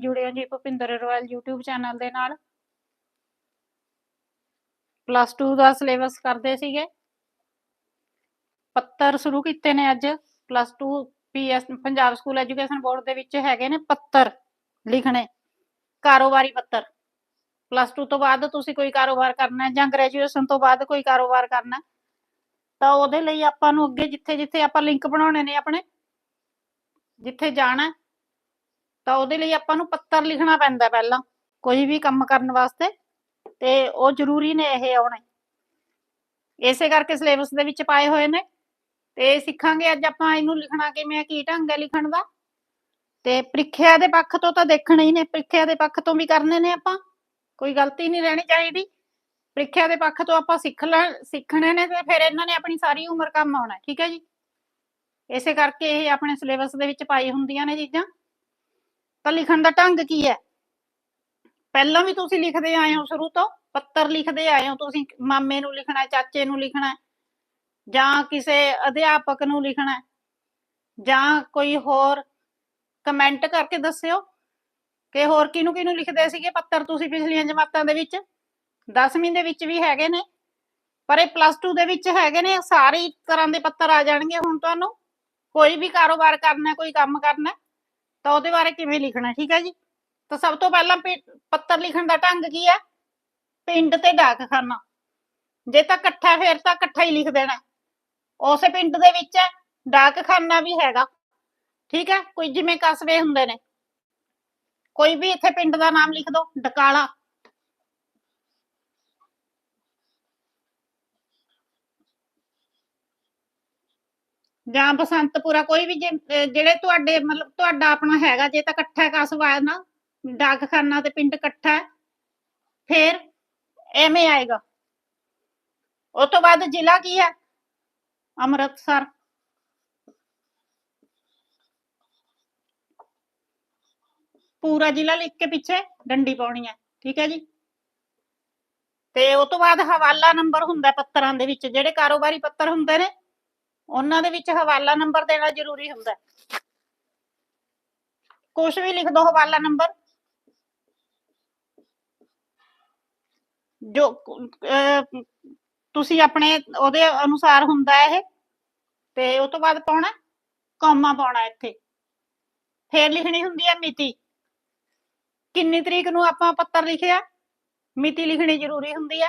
ਜੁੜੇ ਜੀ Bhupinder royal YouTube channel ਦੇ ਨਾਲ। ਪਲੱਸ 2 ਦਾ ਸਿਲੇਬਸ ਕਰਦੇ ਸੀਗੇ। ਪੱਤਰ ਸ਼ੁਰੂ ਕੀਤੇ ਨੇ ਅੱਜ। Plus 2 PS Punjab school education board ਦੇ ਵਿੱਚ ਹੈਗੇ ਨੇ ਪੱਤਰ ਲਿਖਣੇ ਕਾਰੋਬਾਰੀ ਪੱਤਰ। ਪਲੱਸ 2 ਤੋਂ ਬਾਅਦ ਤੁਸੀਂ ਕੋਈ ਕਾਰੋਬਾਰ ਕਰਨਾ ਹੈ ਜਾਂ ਗ੍ਰੈਜੂਏਸ਼ਨ ਤੋਂ ਬਾਅਦ ਕੋਈ ਕਾਰੋਬਾਰ ਕਰਨਾ ਹੈ, ਤਾਂ ਉਹਦੇ ਲਈ ਆਪਾਂ ਨੂੰ ਅੱਗੇ ਜਿੱਥੇ ਜਿੱਥੇ ਆਪਾਂ ਲਿੰਕ ਬਣਾਉਣੇ ਨੇ ਆਪਣੇ ਜਿੱਥੇ ਜਾਣਾ ਤਾਂ ਉਹਦੇ ਲਈ ਆਪਾਂ ਨੂੰ ਪੱਤਰ ਲਿਖਣਾ ਪੈਂਦਾ ਪਹਿਲਾਂ, ਕੋਈ ਵੀ ਕੰਮ ਕਰਨ ਵਾਸਤੇ, ਤੇ ਉਹ ਜ਼ਰੂਰੀ ਨੇ ਇਹ ਆਉਣੇ। ਇਸੇ ਕਰਕੇ ਸਿਲੇਬਸ ਦੇ ਵਿੱਚ ਪਾਏ ਹੋਏ ਨੇ। ਤੇ ਸਿੱਖਾਂਗੇ ਅੱਜ ਆਪਾਂ ਇਹਨੂੰ ਲਿਖਣਾ ਕਿਵੇਂ ਕੀ ਢੰਗ ਹੈ ਲਿਖਣ ਦਾ। ਤੇ ਪ੍ਰੀਖਿਆ ਦੇ ਪੱਖ ਤੋਂ ਤਾਂ ਦੇਖਣੇ ਹੀ ਨੇ, ਪ੍ਰੀਖਿਆ ਦੇ ਪੱਖ ਤੋਂ ਵੀ ਕਰਨੇ ਨੇ ਆਪਾਂ। ਕੋਈ ਗਲਤੀ ਨਹੀਂ ਰਹਿਣੀ ਚਾਹੀਦੀ। ਪ੍ਰੀਖਿਆ ਦੇ ਪੱਖ ਤੋਂ ਆਪਾਂ ਸਿੱਖ ਲੈ, ਸਿੱਖਣੇ ਨੇ ਤੇ ਫਿਰ ਇਹਨਾਂ ਨੇ ਆਪਣੀ ਸਾਰੀ ਉਮਰ ਕੰਮ ਆਉਣਾ, ਠੀਕ ਹੈ ਜੀ। ਇਸੇ ਕਰਕੇ ਇਹ ਆਪਣੇ ਸਿਲੇਬਸ ਦੇ ਵਿੱਚ ਪਾਈ ਹੁੰਦੀਆਂ ਨੇ ਚੀਜ਼ਾਂ। ਤਾਂ ਲਿਖਣ ਦਾ ਢੰਗ ਕੀ ਹੈ? ਪਹਿਲਾਂ ਵੀ ਤੁਸੀਂ ਲਿਖਦੇ ਆਏ ਹੋ ਸ਼ੁਰੂ ਤੋਂ? ਪੱਤਰ ਲਿਖਦੇ ਆਏ ਹੋ ਤੁਸੀਂ? ਮਾਮੇ ਨੂੰ ਲਿਖਣਾ, ਚਾਚੇ ਨੂੰ ਲਿਖਣਾ, ਜਾਂ ਕਿਸੇ ਅਧਿਆਪਕ ਨੂੰ ਲਿਖਣਾ, ਜਾਂ ਕੋਈ ਹੋਰ ਕਮੈਂਟ ਕਰਕੇ ਦੱਸਿਓ ਕਿ ਹੋਰ ਕਿਹਨੂੰ ਕਿਹਨੂੰ ਲਿਖਦੇ ਸੀਗੇ ਪੱਤਰ ਤੁਸੀਂ ਪਿਛਲੀਆਂ ਜਮਾਤਾਂ ਦੇ ਵਿੱਚ? 10ਵੀਂ ਦੇ ਵਿੱਚ ਵੀ ਹੈਗੇ ਨੇ, ਪਰ ਇਹ ਪਲੱਸ 2 ਦੇ ਵਿੱਚ ਹੈਗੇ ਨੇ, ਸਾਰੇ ਤਰ੍ਹਾਂ ਦੇ ਪੱਤਰ ਆ ਜਾਣਗੇ ਹੁਣ ਤੁਹਾਨੂੰ। ਕੋਈ ਵੀ ਕਾਰੋਬਾਰ ਕਰਨਾ, ਕੋਈ ਕੰਮ ਕਰਨਾ ਤਾਂ ਉਹਦੇ ਬਾਰੇ ਕਿਵੇਂ ਲਿਖਣਾ ਠੀਕ ਹੈ ਜੀ? ਤਾਂ ਸਭ ਤੋਂ ਪਹਿਲਾਂ ਪੱਤਰ ਲਿਖਣ ਦਾ ਢੰਗ ਕੀ ਹੈ? ਪਿੰਡ ਤੇ ਡਾਕਖਾਨਾ। ਜੇ ਤਾਂ ਇਕੱਠਾ ਫੇਰ ਤਾਂ ਇਕੱਠਾ ਹੀ ਲਿਖ ਦੇਣਾ। ਹੈ। ਉਸੇ ਪਿੰਡ ਦੇ ਵਿੱਚ ਹੈ, ਡਾਕਖਾਨਾ ਵੀ ਹੈਗਾ। ਠੀਕ ਹੈ? ਕੋਈ ਜਿਵੇਂ ਕਸਬੇ ਹੁੰਦੇ ਨੇ। ਕੋਈ ਵੀ ਇੱਥੇ ਪਿੰਡ ਦਾ ਨਾਮ ਲਿਖ ਦਿਓ ਡਕਾਲਾ। ਜਾਂ ਬਸੰਤਪੁਰਾ ਕੋਈ ਵੀ ਜੇ- ਜਿਹੜੇ ਤੁਹਾਡੇ ਮਤਲਬ ਤੁਹਾਡਾ ਆਪਣਾ ਹੈਗਾ, ਜੇ ਤਾਂ ਇਕੱਠਾ ਕਸਬਾ ਹੈ ਨਾ, ਡਾਕਖਾਨਾ ਤੇ ਪਿੰਡ ਇਕੱਠਾ ਹੈ, ਫਿਰ ਐਵੇਂ ਆਏਗਾ। ਉਸ ਤੋਂ ਬਾਅਦ ਜ਼ਿਲ੍ਹਾ ਕੀ ਹੈ? ਅੰਮ੍ਰਿਤਸਰ। ਪੂਰਾ ਜ਼ਿਲ੍ਹਾ ਲਿਖ ਕੇ ਪਿੱਛੇ ਡੰਡੀ ਪਾਉਣੀ ਹੈ, ਠੀਕ ਹੈ ਜੀ? ਤੇ ਉਸ ਤੋਂ ਬਾਅਦ ਹਵਾਲਾ ਨੰਬਰ ਹੁੰਦਾ ਹੈ ਪੱਤਰਾਂ ਦੇ ਵਿੱਚ, ਜਿਹੜੇ ਕਾਰੋਬਾਰੀ ਪੱਤਰ ਹੁੰਦੇ ਨੇ ਉਹਨਾਂ ਦੇ ਵਿੱਚ ਹਵਾਲਾ ਨੰਬਰ ਦੇਣਾ ਜ਼ਰੂਰੀ ਹੁੰਦਾ। ਹੈ ਕੁਝ ਵੀ ਲਿਖ ਦੋ ਹਵਾਲਾ ਨੰਬਰ। ਜੋ ਤੁਸੀਂ ਆਪਣੇ, ਉਹਦੇ ਅਨੁਸਾਰ ਹੁੰਦਾ ਹੈ ਇਹ। ਤੇ ਉਸ ਤੋਂ ਬਾਅਦ ਪਾਉਣਾ, ਕੌਮਾ ਪਾਉਣਾ ਇੱਥੇ। ਫੇਰ ਲਿਖਣੀ ਹੁੰਦੀ ਹੈ ਮਿਤੀ। ਕਿੰਨੀ ਤਰੀਕ ਨੂੰ ਆਪਾਂ ਪੱਤਰ ਲਿਖਿਆ? ਮਿਤੀ ਲਿਖਣੀ ਜ਼ਰੂਰੀ ਹੁੰਦੀ ਹੈ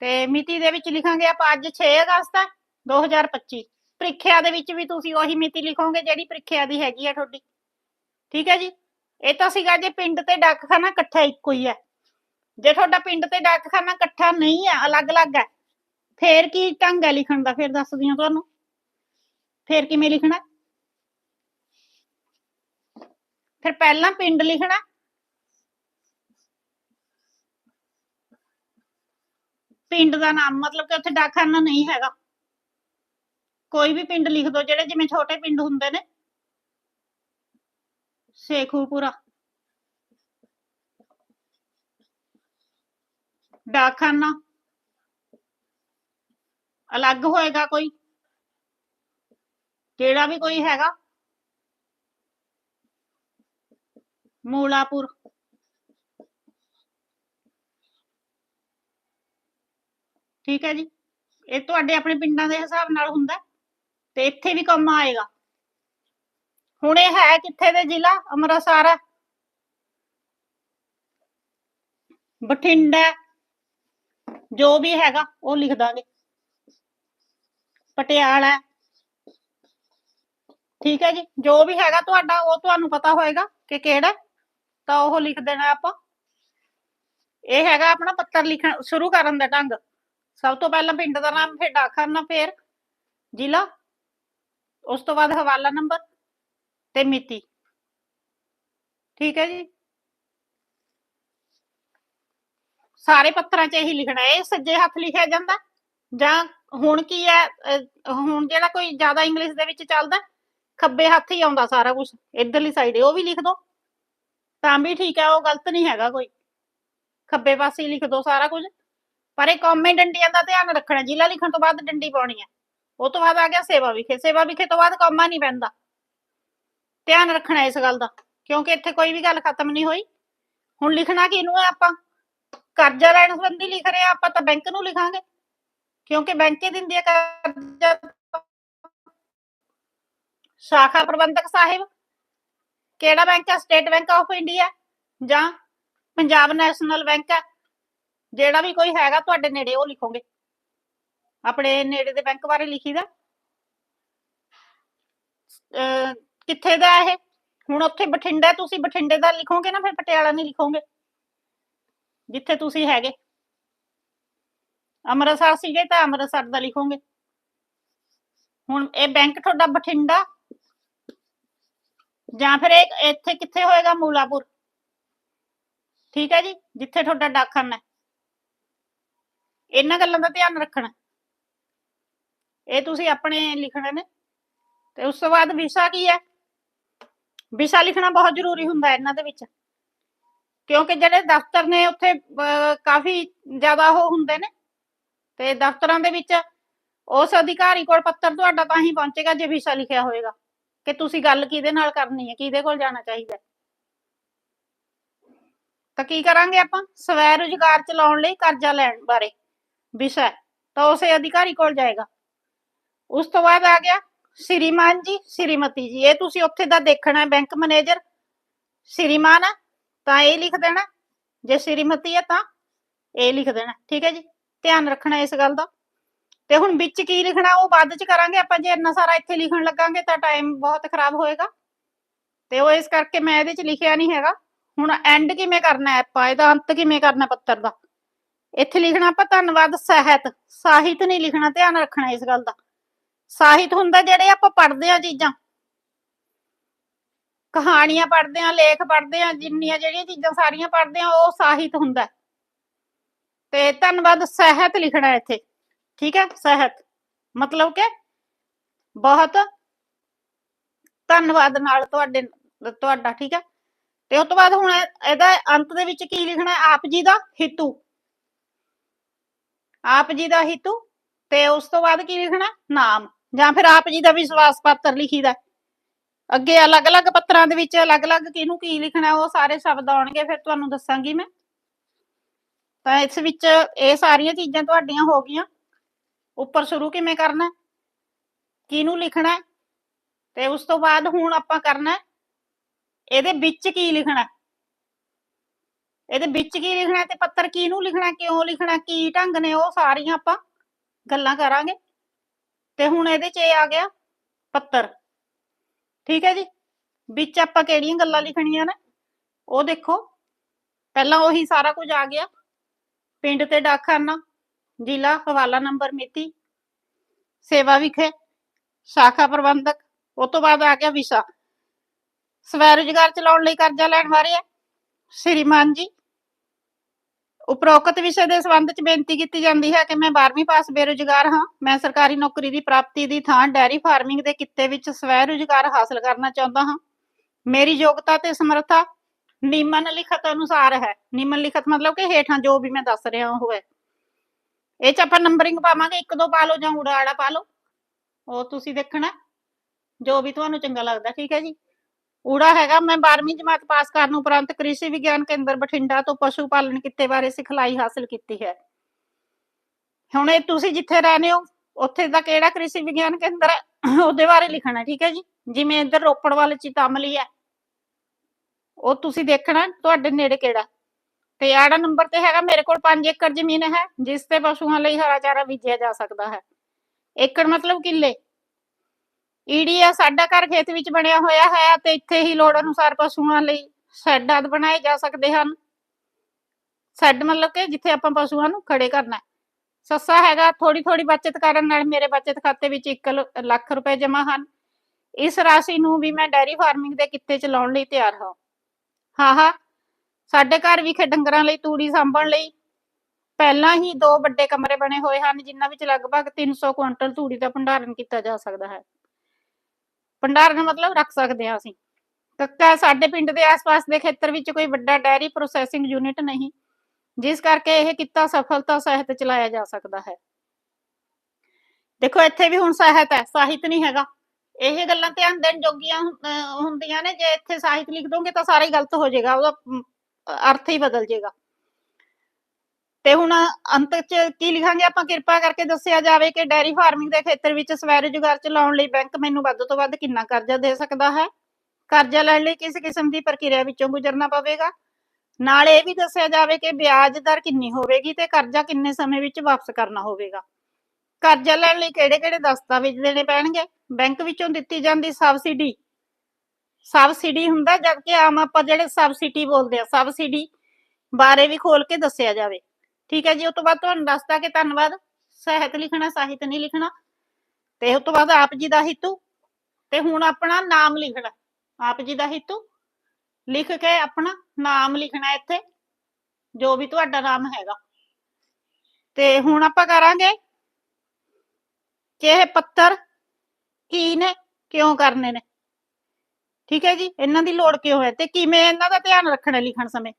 ਤੇ ਮਿਤੀ ਦੇ ਵਿੱਚ ਲਿਖਾਂਗੇ ਆਪਾਂ ਅੱਜ 6 ਅਗਸਤ ਹੈ 2025 ਪ੍ਰੀਖਿਆ ਦੇ ਵਿੱਚ ਵੀ ਤੁਸੀਂ ਉਹੀ ਮਿਤੀ ਲਿਖੋਗੇ ਜਿਹੜੀ ਪ੍ਰੀਖਿਆ ਦੀ ਹੈਗੀ ਹੈ ਤੁਹਾਡੀ। ਠੀਕ ਹੈ ਜੀ? ਇਹ ਤਾਂ ਸੀਗਾ ਜੇ ਪਿੰਡ ਤੇ ਡਾਕਖਾਨਾ ਇਕੱਠਾ ਇੱਕੋ ਹੀ ਹੈ। ਜੇ ਤੁਹਾਡਾ ਪਿੰਡ ਤੇ ਡਾਕਖਾਨਾ ਇਕੱਠਾ ਨਹੀਂ ਹੈ, ਅਲੱਗ-ਅਲੱਗ ਹੈ, ਫੇਰ ਕੀ ਢੰਗ ਹੈ ਲਿਖਣ ਦਾ? ਫਿਰ ਦੱਸਦੀ ਹਾਂ ਤੁਹਾਨੂੰ। ਫੇਰ ਕਿਵੇਂ ਲਿਖਣਾ? ਫਿਰ ਪਹਿਲਾਂ ਪਿੰਡ ਲਿਖਣਾ। ਪਿੰਡ ਦਾ ਨਾਮ, ਮਤਲਬ ਕਿ ਉੱਥੇ ਡਾਕਖਾਨਾ ਨਹੀਂ ਹੈਗਾ। ਕੋਈ ਵੀ ਪਿੰਡ ਲਿਖ ਦਿਓ ਜਿਹੜੇ ਜਿਵੇਂ ਛੋਟੇ ਪਿੰਡ ਹੁੰਦੇ ਨੇ। ਸ਼ੇਖੂਪੁਰਾ। ਡਾਕਖਾਨਾ। ਅਲੱਗ ਹੋਏਗਾ ਕੋਈ? ਜਿਹੜਾ ਵੀ ਕੋਈ ਹੈਗਾ? ਮੂਲਾਪੁਰ। ਠੀਕ ਹੈ ਜੀ। ਇਹ ਤੁਹਾਡੇ ਆਪਣੇ ਪਿੰਡਾਂ ਦੇ ਹਿਸਾਬ ਨਾਲ ਹੁੰਦਾ। ਤੇ ਇੱਥੇ ਵੀ ਕੰਮ ਆਏਗਾ। ਹੁਣ ਇਹ ਹੈ ਕਿੱਥੇ ਦੇ ਜ਼ਿਲ੍ਹਾ? ਅੰਮ੍ਰਿਤਸਰ ਹੈ। ਬਠਿੰਡਾ ਜੋ ਵੀ ਹੈਗਾ, ਉਹ ਲਿਖ ਦਾਂਗੇ। ਪਟਿਆਲਾ ਠੀਕ ਹੈ ਜੀ। ਜੋ ਵੀ ਹੈਗਾ ਤੁਹਾਡਾ, ਉਹ ਤੁਹਾਨੂੰ ਪਤਾ ਹੋਏਗਾ ਕਿ ਕਿਹੜਾ ਤਾਂ ਉਹ ਲਿਖ ਦੇਣਾ ਆਪਾਂ। ਇਹ ਹੈਗਾ ਆਪਣਾ ਪੱਤਰ ਲਿਖਣ, ਸ਼ੁਰੂ ਕਰਨ ਦਾ ਢੰਗ। ਸਭ ਤੋਂ ਪਹਿਲਾਂ ਪਿੰਡ ਦਾ ਨਾਮ, ਫਿਰ ਡਾਕਖਾਨਾ, ਫਿਰ ਜ਼ਿਲ੍ਹਾ। ਉਸ ਤੋਂ ਬਾਅਦ ਹਵਾਲਾ ਨੰਬਰ ਤੇ ਮਿਤੀ। ਠੀਕ ਹੈ ਜੀ? ਸਾਰੇ ਪੱਤਰਾਂ 'ਚ ਇਹੀ ਲਿਖਣਾ ਹੈ ਇਹ ਸੱਜੇ ਹੱਥ ਲਿਖਿਆ ਜਾਂਦਾ। ਜਾਂ ਹੁਣ ਕੀ ਹੈ ਹੁਣ ਜਿਹੜਾ ਕੋਈ ਜ਼ਿਆਦਾ ਇੰਗਲਿਸ਼ ਦੇ ਵਿੱਚ ਚੱਲਦਾ, ਖੱਬੇ ਹੱਥ ਹੀ ਆਉਂਦਾ ਸਾਰਾ ਕੁਝ ਇਧਰਲੀ ਸਾਈਡ ਉਹ ਵੀ ਲਿਖ ਦੋ। ਤਾਂ ਵੀ ਠੀਕ ਹੈ, ਉਹ ਗਲਤ ਨਹੀਂ ਹੈਗਾ ਕੋਈ। ਖੱਬੇ ਪਾਸੇ ਲਿਖ ਦੋ ਸਾਰਾ ਕੁਝ। ਪਰ ਇਹ ਕੌਮੇ ਡੰਡੀਆਂ ਦਾ ਧਿਆਨ ਰੱਖਣਾ, ਜ਼ਿਲ੍ਹਾ ਲਿਖਣ ਤੋਂ ਬਾਅਦ ਡੰਡੀ ਪਾਉਣੀ ਹੈ। ਉਹ ਤੋਂ ਬਾਅਦ ਆ ਗਿਆ ਸੇਵਾ ਵਿਖੇ। ਸੇਵਾ ਵਿਖੇ ਤੋਂ ਬਾਅਦ ਕੌਮਾ ਨਹੀਂ ਪੈਂਦਾ। ਧਿਆਨ ਰੱਖਣਾ ਇਸ ਗੱਲ ਦਾ, ਕਿਉਂਕਿ ਇੱਥੇ ਕੋਈ ਵੀ ਗੱਲ ਖਤਮ ਨਹੀਂ ਹੋਈ। ਹੁਣ ਲਿਖਣਾ ਕਿਹਨੂੰ ਹੈ ਆਪਾਂ? ਕਰਜ਼ਾ ਲੈਣ ਸੰਬੰਧੀ ਲਿਖ ਰਹੇ ਆ, ਆਪਾਂ ਤਾਂ ਬੈਂਕ ਨੂੰ ਲਿਖਾਂਗੇ। ਕਿਉਂਕਿ ਬੈਂਕ ਹੀ ਦਿੰਦੀ ਹੈ ਕਰਜ਼ਾ। ਸ਼ਾਖਾ ਪ੍ਰਬੰਧਕ ਸਾਹਿਬ, ਕਿਹੜਾ ਬੈਂਕ ਹੈ ਸਟੇਟ ਬੈਂਕ ਆਫ ਇੰਡੀਆ ਜਾਂ ਪੰਜਾਬ ਨੈਸ਼ਨਲ ਬੈਂਕ ਹੈ ਜਿਹੜਾ ਵੀ ਕੋਈ ਹੈਗਾ, ਤੁਹਾਡੇ ਨੇੜੇ ਉਹ ਲਿਖੋਗੇ। ਆਪਣੇ ਨੇੜੇ ਦੇ ਬੈਂਕ ਬਾਰੇ ਲਿਖੀਦਾ? ਕਿੱਥੇ ਦਾ ਇਹ? ਹੁਣ ਉੱਥੇ ਬਠਿੰਡਾ, ਤੁਸੀਂ ਬਠਿੰਡੇ ਦਾ ਲਿਖੋਗੇ ਨਾ, ਫਿਰ ਪਟਿਆਲਾ ਨਹੀਂ ਲਿਖੋਗੇ? ਜਿੱਥੇ ਤੁਸੀਂ ਹੈਗੇ। ਅੰਮ੍ਰਿਤਸਰ ਸੀਗੇ ਤਾਂ ਅੰਮ੍ਰਿਤਸਰ ਦਾ ਲਿਖੋਗੇ। ਹੁਣ ਇਹ ਬੈਂਕ ਤੁਹਾਡਾ ਬਠਿੰਡਾ? ਜਾਂ ਫਿਰ ਇਹ ਇੱਥੇ ਕਿੱਥੇ ਹੋਏਗਾ? ਮੂਲਾਪੁਰ। ਠੀਕ ਹੈ ਜੀ? ਜਿੱਥੇ ਤੁਹਾਡਾ ਡਾਕਖਾਨਾ ਹੈ। ਇਹਨਾਂ ਗੱਲਾਂ ਦਾ ਧਿਆਨ ਰੱਖਣਾ। ਇਹ ਤੁਸੀਂ ਆਪਣੇ ਲਿਖਣੇ ਨੇ। ਤੇ ਉਸ ਤੋਂ ਬਾਅਦ ਵਿਸ਼ਾ ਕੀ ਹੈ? ਵਿਸ਼ਾ ਲਿਖਣਾ ਬਹੁਤ ਜ਼ਰੂਰੀ ਹੁੰਦਾ ਹੈ ਇਹਨਾਂ ਦੇ ਵਿੱਚ। ਕਿਉਂਕਿ ਜਿਹੜੇ ਦਫ਼ਤਰ ਨੇ ਉੱਥੇ ਕਾਫੀ ਜ਼ਿਆਦਾ ਉਹ ਹੁੰਦੇ ਨੇ। ਤੇ ਦਫ਼ਤਰਾਂ ਦੇ ਵਿੱਚ ਉਸ ਅਧਿਕਾਰੀ ਕੋਲ ਪੱਤਰ ਤੁਹਾਡਾ ਤਾਂ ਹੀ ਪਹੁੰਚੇਗਾ ਜੇ ਵਿਸ਼ਾ ਲਿਖਿਆ ਹੋਏਗਾ। ਕਿ ਤੁਸੀਂ ਗੱਲ ਕਿਹਦੇ ਨਾਲ ਕਰਨੀ ਹੈ, ਕਿਹਦੇ ਕੋਲ ਜਾਣਾ ਚਾਹੀਦਾ ਹੈ। ਤਾਂ ਕੀ ਕਰਾਂਗੇ ਆਪਾਂ? ਸਵੈ ਰੁਜ਼ਗਾਰ ਚਲਾਉਣ ਲਈ ਕਰਜ਼ਾ ਲੈਣ ਬਾਰੇ ਵਿਸ਼ਾ ਤਾਂ ਉਸੇ ਅਧਿਕਾਰੀ ਕੋਲ ਜਾਏਗਾ। ਉਸ ਤੋਂ ਬਾਅਦ ਆ ਗਿਆ ਸ਼੍ਰੀਮਾਨ ਜੀ, ਸ਼੍ਰੀਮਤੀ ਜੀ। ਇਹ ਤੁਸੀਂ ਉੱਥੇ ਦਾ ਦੇਖਣਾ ਹੈ ਬੈਂਕ ਮੈਨੇਜਰ ਸ਼੍ਰੀਮਾਨ ਹੈ ਤਾਂ ਇਹ ਲਿਖ ਦੇਣਾ। ਜੇ ਸ਼੍ਰੀਮਤੀ ਹੈ ਤਾਂ ਇਹ ਲਿਖ ਦੇਣਾ। ਠੀਕ ਹੈ ਜੀ? ਧਿਆਨ ਰੱਖਣਾ ਇਸ ਗੱਲ ਦਾ। ਤੇ ਹੁਣ ਵਿੱਚ ਕੀ ਲਿਖਣਾ, ਉਹ ਬਾਅਦ ਚ ਕਰਾਂਗੇ। ਆਪਾਂ ਜੇ ਇੰਨਾ ਸਾਰਾ ਇੱਥੇ ਲਿਖਣ ਲੱਗਾਂਗੇ, ਤਾਂ ਟਾਈਮ ਬਹੁਤ ਖਰਾਬ ਹੋਏਗਾ। ਤੇ ਉਹ ਇਸ ਕਰਕੇ ਮੈਂ ਇਹਦੇ ਚ ਲਿਖਿਆ ਨਹੀਂ ਹੈਗਾ। ਹੁਣ ਐਂਡ ਕਿਵੇਂ ਕਰਨਾ ਹੈ ਆਪਾਂ? ਇਹਦਾ ਅੰਤ ਕਿਵੇਂ ਕਰਨਾ ਪੱਤਰ ਦਾ? ਇੱਥੇ ਲਿਖਣਾ ਆਪਾਂ ਧੰਨਵਾਦ, ਸਾਹਿਤ। ਸਾਹਿਤ ਨਹੀਂ ਲਿਖਣਾ। ਧਿਆਨ ਰੱਖਣਾ ਇਸ ਗੱਲ ਦਾ। ਸਾਹਿਤ ਹੁੰਦਾ ਜਿਹੜੇ ਆਪਾਂ ਪੜ੍ਹਦੇ ਆ ਚੀਜ਼ਾਂ। ਕਹਾਣੀਆਂ ਪੜ੍ਹਦੇ ਆ ਲੇਖ ਪੜ੍ਹਦੇ ਆ ਜਿੰਨੀਆਂ ਜਿਹੜੀਆਂ ਚੀਜ਼ਾਂ ਸਾਰੀਆਂ ਪੜ੍ਹਦੇ ਆ ਉਹ ਸਾਹਿਤ ਹੁੰਦਾ। ਤੇ ਧੰਨਵਾਦ, ਸਾਹਿਤ ਲਿਖਣਾ ਇੱਥੇ। ਠੀਕ ਹੈ, ਸਾਹਿਤ। ਮਤਲਬ ਕਿ ਬਹੁਤ ਧੰਨਵਾਦ ਨਾਲ ਤੁਹਾਡੇ, ਤੁਹਾਡਾ, ਠੀਕ ਹੈ। ਤੇ ਉਸ ਤੋਂ ਬਾਅਦ ਹੁਣ ਇਹਦਾ ਅੰਤ ਦੇ ਵਿੱਚ ਕੀ ਲਿਖਣਾ ਆਪ ਜੀ ਦਾ ਹਿੱਤੂ। ਆਪ ਜੀ ਦਾ ਹਿੱਤੂ ਤੇ ਉਸ ਤੋਂ ਬਾਅਦ ਕੀ ਲਿਖਣਾ? ਨਾਮ। ਜਾਂ ਫਿਰ ਆਪ ਜੀ ਦਾ ਵਿਸ਼ਵਾਸ ਪੱਤਰ ਲਿਖੀਦਾ ਹੈ। ਅੱਗੇ ਅਲੱਗ-ਅਲੱਗ ਪੱਤਰਾਂ ਦੇ ਵਿੱਚ ਅਲੱਗ-ਅਲੱਗ ਕਿਹਨੂੰ ਕੀ ਲਿਖਣਾ ਉਹ ਸਾਰੇ ਸ਼ਬਦ ਆਉਣਗੇ, ਫਿਰ ਤੁਹਾਨੂੰ ਦੱਸਾਂਗੀ ਮੈਂ। ਤਾਂ ਇਸ ਵਿੱਚ ਇਹ ਸਾਰੀਆਂ ਚੀਜ਼ਾਂ ਤੁਹਾਡੀਆਂ ਹੋ ਗਈਆਂ। ਉੱਪਰ ਸ਼ੁਰੂ ਕਿਵੇਂ ਕਰਨਾ ਕਿਹਨੂੰ ਲਿਖਣਾ ਤੇ ਉਸ ਤੋਂ ਬਾਅਦ ਹੁਣ ਆਪਾਂ ਕਰਨਾ ਇਹਦੇ ਵਿੱਚ ਕੀ ਲਿਖਣਾ ਇਹਦੇ ਵਿੱਚ ਕੀ ਲਿਖਣਾ ਤੇ ਪੱਤਰ ਕਿਹਨੂੰ ਲਿਖਣਾ ਕਿਉਂ ਲਿਖਣਾ ਕੀ ਢੰਗ ਨੇ, ਉਹ ਸਾਰੀਆਂ ਆਪਾਂ ਗੱਲਾਂ ਕਰਾਂਗੇ। ਤੇ ਹੁਣ ਇਹਦੇ 'ਚ ਇਹ ਆ ਗਿਆ ਪੱਤਰ। ਠੀਕ ਹੈ ਜੀ? ਵਿੱਚ ਆਪਾਂ ਕਿਹੜੀਆਂ ਗੱਲਾਂ ਲਿਖਣੀਆਂ ਨੇ? ਉਹ ਦੇਖੋ। ਪਹਿਲਾਂ ਉਹੀ ਸਾਰਾ ਕੁਝ ਆ ਗਿਆ। ਪਿੰਡ ਤੇ ਡਾਕਖਾਨਾ, ਜ਼ਿਲ੍ਹਾ, ਹਵਾਲਾ ਨੰਬਰ ਮਿਤੀ, ਸੇਵਾ ਵਿਖੇ, ਸ਼ਾਖਾ ਪ੍ਰਬੰਧਕ, ਉਹ ਤੋਂ ਬਾਅਦ ਆ ਗਿਆ ਵਿਸ਼ਾ। ਸਵੈ ਰੁਜ਼ਗਾਰ ਚਲਾਉਣ ਲਈ ਕਰਜ਼ਾ ਲੈਣ ਬਾਰੇ ਹੈ ਸ਼੍ਰੀਮਾਨ ਜੀ ਉਪਰੋਕਤ ਵਿਸ਼ੇ ਦੇ ਸੰਬੰਧ ਚ ਬੇਨਤੀ ਕੀਤੀ ਜਾਂਦੀ ਹੈ ਕਿ ਮੈਂ 12ਵੀਂ ਪਾਸ ਬੇਰੁਜ਼ਗਾਰ ਹਾਂ। ਮੈਂ ਸਰਕਾਰੀ ਨੌਕਰੀ ਦੀ ਪ੍ਰਾਪਤੀ ਦੀ ਥਾਂ ਡੈਰੀ ਫਾਰਮਿੰਗ ਦੇ ਕਿੱਤੇ ਵਿੱਚ ਸਵੈ ਰੁਜ਼ਗਾਰ ਹਾਸਲ ਕਰਨਾ ਚਾਹੁੰਦਾ ਹਾਂ। ਮੇਰੀ ਯੋਗਤਾ ਤੇ ਸਮਰੱਥਾ ਨਿਮਨ ਲਿਖਤ ਅਨੁਸਾਰ ਹੈ। ਨਿਮਨ ਲਿਖਤ ਮਤਲਬ ਕਿ ਹੇਠਾਂ ਜੋ ਵੀ ਮੈਂ ਦੱਸ ਰਿਹਾ ਉਹ ਹੈ। ਇਹ ਚ ਆਪਾਂ ਨੰਬਰਿੰਗ ਪਾਵਾਂਗੇ। ਇੱਕ ਦੋ ਪਾ ਲਓ ਜਾਂ ਊੜਾ ਪਾ ਲਓ। ਉਹ ਤੁਸੀਂ ਦੇਖਣਾ। ਜੋ ਵੀ ਤੁਹਾਨੂੰ ਚੰਗਾ ਲੱਗਦਾ। ਠੀਕ ਹੈ ਜੀ? ਊੜਾ ਹੈਗਾ, ਮੈਂ 12ਵੀਂ ਜਮਾਤ ਪਾਸ ਕਰਨ ਉਪਰੰਤ ਕ੍ਰਿਸ਼ੀ ਵਿਗਿਆਨ ਕੇਂਦਰ ਬਠਿੰਡਾ ਤੋਂ ਪਸ਼ੂ ਪਾਲਣ ਕਿੱਤੇ ਬਾਰੇ ਸਿਖਲਾਈ ਹਾਸਲ ਕੀਤੀ ਹੈ। ਹੁਣ ਇਹ ਤੁਸੀਂ ਜਿੱਥੇ ਰਹਿੰਦੇ ਹੋ, ਉੱਥੇ ਦਾ ਕਿਹੜਾ ਕ੍ਰਿਸ਼ੀ ਵਿਗਿਆਨ ਕੇਂਦਰ ਹੈ? ਉਹਦੇ ਬਾਰੇ ਲਿਖਣਾ ਠੀਕ ਹੈ ਜੀ? ਜਿਵੇਂ ਇੱਧਰ ਰੋਪੜ ਵਾਲੇ ਚਿਤਾਮਲੀ ਹੈ। ਉਹ ਤੁਸੀਂ ਦੇਖਣਾ, ਤੁਹਾਡੇ ਨੇੜੇ ਕਿਹੜਾ? ਤੇ ਆੜਾ ਨੰਬਰ ਤੇ ਹੈਗਾ, ਮੇਰੇ ਕੋਲ 5 ਏਕੜ ਜ਼ਮੀਨ ਹੈ, ਜਿਸ ਤੇ ਪਸ਼ੂਆਂ ਲਈ ਹਰਾ ਚਾਰਾ ਬੀਜਿਆ ਜਾ ਸਕਦਾ ਹੈ। ਏਕੜ ਮਤਲਬ ਕਿੱਲੇ। ਈੜੀ ਆ, ਸਾਡਾ ਘਰ ਖੇਤ ਵਿੱਚ ਬਣਿਆ ਹੋਇਆ ਹੈ ਤੇ ਇੱਥੇ ਹੀ ਲੋੜ ਅਨੁਸਾਰ ਪਸ਼ੂਆਂ ਲਈ ਸ਼ੈੱਡ ਆਦਿ ਬਣਾਏ ਜਾ ਸਕਦੇ ਹਨ। ਸ਼ੈੱਡ ਮਤਲਬ ਕਿ ਜਿੱਥੇ ਆਪਾਂ ਪਸ਼ੂਆਂ ਨੂੰ ਖੜੇ ਕਰਨਾ ਹੈ। ਸੱਸਾ ਹੈਗਾ ਥੋੜੀ ਥੋੜੀ ਬਚਤ ਕਰਨ ਨਾਲ ਮੇਰੇ ਬਚਤ ਖਾਤੇ ਵਿੱਚ 1 ਲੱਖ ਰੁਪਏ ਜਮ੍ਹਾਂ ਹਨ। ਇਸ ਰਾਸ਼ੀ ਨੂੰ ਵੀ ਮੈਂ ਡੈਰੀ ਫਾਰਮਿੰਗ ਦੇ ਕਿੱਤੇ ਚਲਾਉਣ ਲਈ ਤਿਆਰ ਹਾਂ। ਹਾਂ ਹਾਂ, ਸਾਡੇ ਘਰ ਵਿਖੇ ਡੰਗਰਾਂ ਲਈ ਤੂੜੀ ਸਾਂਭਣ ਲਈ ਪਹਿਲਾਂ ਹੀ ਦੋ ਵੱਡੇ ਕਮਰੇ ਬਣੇ ਹੋਏ ਹਨ, ਜਿਨ੍ਹਾਂ ਵਿੱਚ ਲਗਭਗ 300 ਕੁਇੰਟਲ ਤੂੜੀ ਦਾ ਭੰਡਾਰਨ ਕੀਤਾ ਜਾ ਸਕਦਾ ਹੈ। ਭੰਡਾਰਨ ਮਤਲਬ ਰੱਖ ਸਕਦੇ ਹਾਂ ਅਸੀਂ। ਕੱਕਾ ਸਾਡੇ ਪਿੰਡ ਦੇ ਆਸ-ਪਾਸ ਦੇ ਖੇਤਰ ਵਿੱਚ ਕੋਈ ਵੱਡਾ ਡੈਰੀ ਪ੍ਰੋਸੈਸਿੰਗ ਯੂਨਿਟ ਨਹੀਂ। ਜਿਸ ਕਰਕੇ ਇਹ ਕਿੱਤਾ ਸਫਲਤਾ ਸਹਿਤ ਚਲਾਇਆ ਜਾ ਸਕਦਾ ਹੈ। ਦੇਖੋ, ਇੱਥੇ ਵੀ ਹੁਣ ਸਾਹਿਤ ਹੈ, ਸਾਹਿਤ ਨਹੀਂ ਹੈਗਾ। ਇਹ ਗੱਲਾਂ ਧਿਆਨ ਦੇਣ ਜੋਗੀਆਂ ਹੁੰਦੀਆਂ ਨੇ, ਜੇ ਇੱਥੇ ਸਾਹਿਤ ਲਿਖ ਦੋਗੇ ਤਾਂ ਸਾਰਾ ਹੀ ਗਲਤ ਹੋ ਜਾਏਗਾ। ਉਹਦਾ ਅਰਥ ਹੀ ਬਦਲ ਜਾਏਗਾ। ਤੇ ਹੁਣ ਅੰਤ ਚ ਕੀ ਲਿਖਾਂਗੇ? ਆਪਾਂ ਕਿਰਪਾ ਕਰਕੇ ਦੱਸਿਆ ਜਾਵੇ ਕਿ ਡੈਰੀ ਫਾਰਮਿੰਗ ਦੇ ਖੇਤਰ ਵਿੱਚ ਸਵੈ ਰੁਜ਼ਗਾਰ ਚਲਾਉਣ ਲਈ ਬੈਂਕ ਮੈਨੂੰ ਵੱਧ ਤੋਂ ਵੱਧ ਕਿੰਨਾ ਕਰਜ਼ਾ ਦੇ ਸਕਦਾ ਹੈ? ਕਰਜ਼ਾ ਲੈਣ ਲਈ ਕਿਸ ਕਿਸਮ ਦੀ ਪ੍ਰਕਿਰਿਆ ਵਿੱਚੋਂ ਗੁਜ਼ਰਨਾ ਪਵੇਗਾ? ਨਾਲ ਇਹ ਵੀ ਦੱਸਿਆ ਜਾਵੇ ਕਿ ਵਿਆਜ ਦਰ ਕਿੰਨੀ ਹੋਵੇਗੀ ਤੇ ਕਰਜ਼ਾ ਕਿੰਨੇ ਸਮੇਂ ਵਿੱਚ ਵਾਪਸ ਕਰਨਾ ਹੋਵੇਗਾ? ਕਰਜ਼ਾ ਲੈਣ ਲਈ ਕਿਹੜੇ-ਕਿਹੜੇ ਦਸਤਾਵੇਜ਼ ਦੇਣੇ ਪੈਣਗੇ? ਬੈਂਕ ਵਿੱਚੋਂ ਦਿੱਤੀ ਜਾਂਦੀ ਸਬਸਿਡੀ। ਸਬਸਿਡੀ ਹੁੰਦਾ ਜਦ ਕਿ ਆਮ ਆਪਾਂ ਜਿਹੜੇ ਸਬਸਿਡੀ ਬੋਲਦੇ ਆ, ਸਬਸਿਡੀ ਬਾਰੇ ਵੀ ਖੋਲ ਕੇ ਦੱਸਿਆ ਜਾਵੇ। ਠੀਕ ਹੈ ਜੀ ਉਸ ਤੋਂ ਬਾਅਦ ਤੁਹਾਨੂੰ ਦੱਸਤਾ ਕਿ ਧੰਨਵਾਦ। ਸਾਹਿਤ ਲਿਖਣਾ, ਸਾਹਿਤ ਨਹੀਂ ਲਿਖਣਾ। ਤੇ ਉਸ ਤੋਂ ਬਾਅਦ ਆਪ ਜੀ ਦਾ ਹਿੱਤੂ। ਤੇ ਹੁਣ ਆਪਣਾ ਨਾਮ ਲਿਖਣਾ। ਆਪ ਜੀ ਦਾ ਹਿੱਤੂ। ਲਿਖ ਕੇ ਆਪਣਾ ਨਾਮ ਲਿਖਣਾ ਇੱਥੇ, ਜੋ ਵੀ ਤੁਹਾਡਾ ਨਾਮ ਹੈਗਾ। ਤੇ ਹੁਣ ਆਪਾਂ ਕਰਾਂਗੇ ਕਿ ਇਹ ਪੱਤਰ ਕੀ ਨੇ, ਕਿਉਂ ਕਰਨੇ ਨੇ। ਠੀਕ ਹੈ ਜੀ, ਇਹਨਾਂ ਦੀ ਲੋੜ ਕਿਉਂ ਹੈ ਤੇ ਕਿਵੇਂ ਇਹਨਾਂ ਦਾ ਧਿਆਨ ਰੱਖਣਾ ਲਿਖਣ ਸਮੇਂ।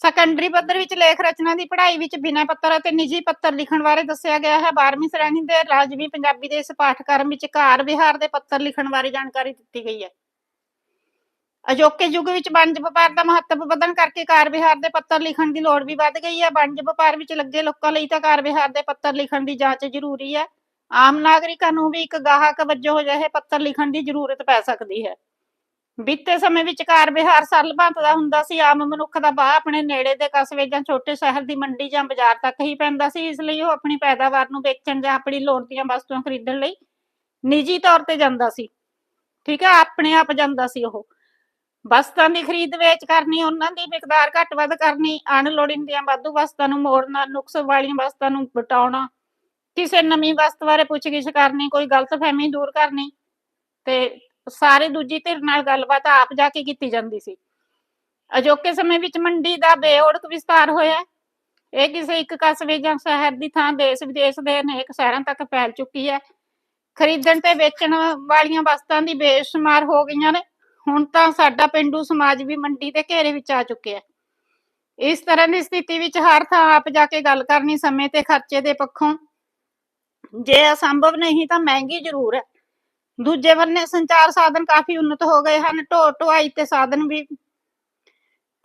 ਸੈਕੰਡਰੀ ਪੱਧਰ ਵਿੱਚ ਲੇਖ ਰਚਨਾ ਦੀ ਪੜ੍ਹਾਈ ਵਿੱਚ ਬਿਨਾਂ ਪੱਤਰ ਅਤੇ ਨਿੱਜੀ ਪੱਤਰ ਲਿਖਣ ਬਾਰੇ ਦੱਸਿਆ ਗਿਆ ਹੈ। 12ਵੀਂ ਸ਼੍ਰੇਣੀ ਦੇ ਲਾਜ਼ਮੀ ਪੰਜਾਬੀ ਦੇ ਇਸ ਪਾਠਕ੍ਰਮ ਵਿੱਚ ਕਾਰ ਵਿਹਾਰ ਦੇ ਪੱਤਰ ਲਿਖਣ ਬਾਰੇ ਜਾਣਕਾਰੀ ਦਿੱਤੀ ਗਈ ਹੈ। ਅਜੋਕੇ ਯੁੱਗ ਵਿੱਚ ਵਣਜ ਵਪਾਰ ਦਾ ਮਹੱਤਵ ਵਧਣ ਕਰਕੇ ਕਾਰ ਵਿਹਾਰ ਦੇ ਪੱਤਰ ਲਿਖਣ ਦੀ ਲੋੜ ਵੀ ਵੱਧ ਗਈ ਹੈ। ਵਣਜ ਵਪਾਰ ਵਿੱਚ ਲੱਗੇ ਲੋਕਾਂ ਲਈ ਤਾਂ ਕਾਰ ਵਿਹਾਰ ਦੇ ਪੱਤਰ ਲਿਖਣ ਦੀ ਜਾਂਚ ਜ਼ਰੂਰੀ ਹੈ। ਆਮ ਨਾਗਰਿਕਾਂ ਨੂੰ ਵੀ ਇੱਕ ਗਾਹਕ ਵਜੋਂ ਅਜਿਹੇ ਪੱਤਰ ਲਿਖਣ ਦੀ ਜ਼ਰੂਰਤ ਪੈ ਸਕਦੀ ਹੈ। ਬੀਤੇ ਸਮੇਂ ਵਿਚਕਾਰ ਕਾਰ ਸਰਲ ਭਾਂਤ ਦਾ ਹੁੰਦਾ ਸੀ, ਆਮ ਮਨੁੱਖ ਦਾ ਬਾਹ ਆਪਣੇ ਨੇੜੇ ਦੇ ਕਸਬੇ ਜਾਂ ਛੋਟੇ ਸ਼ਹਿਰ ਦੀ ਮੰਡੀ ਜਾਂ ਬਾਜ਼ਾਰ ਤੱਕ ਹੀ ਪੈਂਦਾ ਸੀ, ਇਸ ਲਈ ਉਹ ਆਪਣੀ ਪੈਦਾਵਾਰ ਨੂੰ ਵੇਚਣ ਜਾਂ ਆਪਣੀ ਲੋੜ ਦੀਆਂ ਵਸਤੂਆਂ ਖਰੀਦਣ ਲਈ ਨਿੱਜੀ ਤੌਰ ਤੇ ਜਾਂਦਾ ਸੀ। ਠੀਕ ਹੈ ਆਪਣੇ ਆਪ ਜਾਂਦਾ ਸੀ ਉਹ। ਵਸਤਾਂ ਦੀ ਖਰੀਦ ਵੇਚ ਕਰਨੀ, ਉਹਨਾਂ ਦੀ ਮਿਕਦਾਰ ਘੱਟ ਵੱਧ ਕਰਨੀ ਅਣਲੋੜੀਂਦੀਆਂ ਵਾਧੂ ਵਸਤਾਂ ਨੂੰ ਮੋੜਨਾ, ਨੁਕਸ ਵਾਲੀਆਂ ਵਸਤਾਂ ਨੂੰ ਵਟਾਉਣਾ, ਕਿਸੇ ਨਵੀਂ ਵਸਤ ਬਾਰੇ ਪੁੱਛਗਿੱਛ ਕਰਨੀ, ਕੋਈ ਗਲਤਫਹਿਮੀ ਦੂਰ ਕਰਨੀ ਤੇ ਸਾਰੇ ਦੂਜੀ ਧਿਰ ਨਾਲ ਗੱਲਬਾਤ ਆਪ ਜਾ ਕੇ ਕੀਤੀ ਜਾਂਦੀ ਸੀ। ਅਜੋਕੇ ਸਮੇਂ ਵਿੱਚ ਮੰਡੀ ਦਾ ਬੇਓੜਕ ਵਿਸਤਾਰ ਹੋਇਆ। ਹੈ। ਇਹ ਕਿਸੇ ਇੱਕ ਕਸਬੇ ਜਾਂ ਸ਼ਹਿਰ ਦੀ ਥਾਂ ਦੇਸ਼ ਵਿਦੇਸ਼ ਦੇ ਅਨੇਕ ਸ਼ਹਿਰਾਂ ਤੱਕ ਫੈਲ ਚੁੱਕੀ ਹੈ। ਖਰੀਦਣ ਤੇ ਵੇਚਣ ਵਾਲੀਆਂ ਵਸਤਾਂ ਦੀ ਬੇਸ਼ੁਮਾਰ ਹੋ ਗਈਆਂ ਨੇ। ਹੁਣ ਤਾਂ ਸਾਡਾ ਪਿੰਡੂ ਸਮਾਜ ਵੀ ਮੰਡੀ ਦੇ ਘੇਰੇ ਵਿੱਚ ਆ ਚੁੱਕਿਆ ਹੈ। ਇਸ ਤਰ੍ਹਾਂ ਦੀ ਸਥਿਤੀ ਵਿੱਚ ਹਰ ਥਾਂ ਆਪ ਜਾ ਕੇ ਗੱਲ ਕਰਨੀ ਸਮੇਂ ਤੇ ਖਰਚੇ ਦੇ ਪੱਖੋਂ ਜੇ ਅਸੰਭਵ ਨਹੀਂ ਤਾਂ ਮਹਿੰਗੀ ਜ਼ਰੂਰ ਹੈ। ਦੂਜੇ ਬੰਨੇ ਸੰਚਾਰ ਸਾਧਨ ਕਾਫੀ ਉન્નਤ ਹੋ ਗਏ ਹਨ, ਢੋ, ਢੁਆਈ ਤੇ ਸਾਧਨ ਵੀ